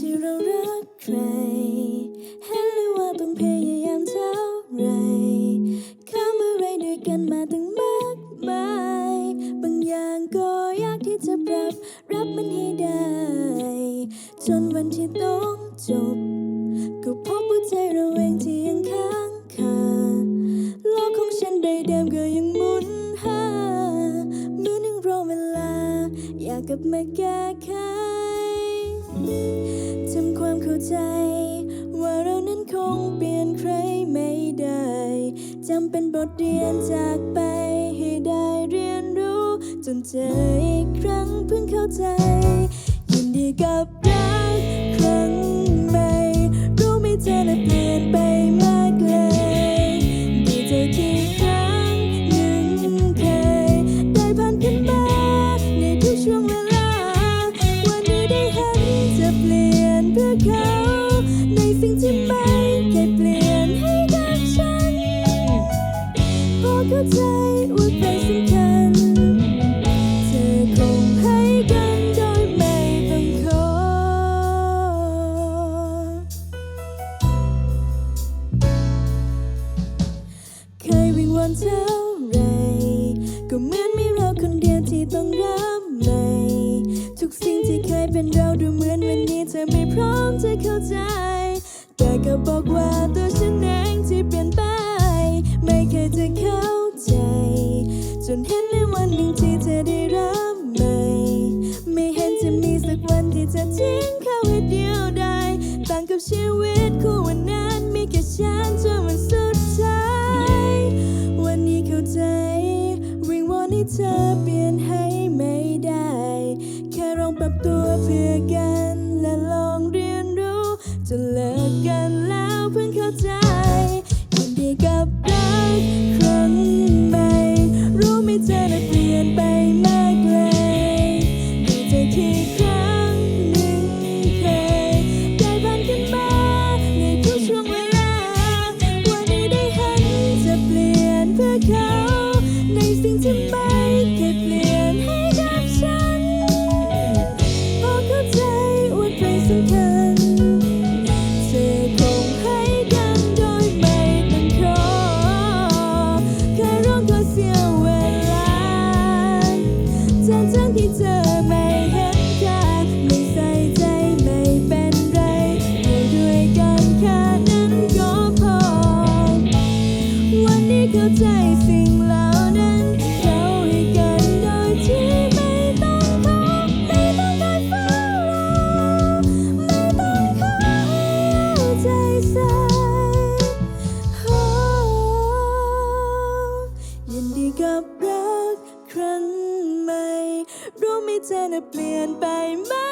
ที่เรารักใครเห็นเลยว่าต้องพยายามเท่าไรข้ามอะไรด้วยกันมาตั้งมากมาย บางอย่างก็ยากที่จะปรับ รับมันให้ได้ จนวันที่ต้องจบ ก็พบว่าใจเราเองที่ยังค้างคาโลกของฉันใดเดิมก็ยังหมุนหาเหมือนยังรอเวลา อยากกลับมาแก้ไข ทำความเข้าใจ ว่าเรานั้นคงเปลี่ยนใครไม่ได้จำเป็นบทเรียนจากไปให้ได้เรียนรู้ จนเจออีกครั้งเพิ่งเข้าใจ ยินดีกับรักครั้งใหม่รู้ไหมเธอน่ะเปลี่ยนไป อนเท่าไรก็เหมือนมีเราคนเดียวที่ต้องรับใหม่ทุกสิ่งที่เคยเป็นเราดูเหมือนวันนี้เธอไม่พร้อมจะเข้าใจ แต่ก็บอกว่าตัวฉันเองที่เปลี่ยนไป ไม่เคยจะเข้าใจ จนเห็นในวันหนึ่งที่เธอได้รับใหม่ไม่เห็นจะมีสักวันที่จะทิ้งเขาให้เดียวดายต่างกับชีวิต นี้เธอเปลี่ยนให้ไม่ได้ แค่ลองปรับตัวเพื่อกันและลองเรียนรู้ จะเลิกกันแล้วเพิ่งเข้าใจยินดีกับรักครั้งใหม่รู้ไหมเธอนะ ทั้ง น่ะเปลี่ยนไปไหม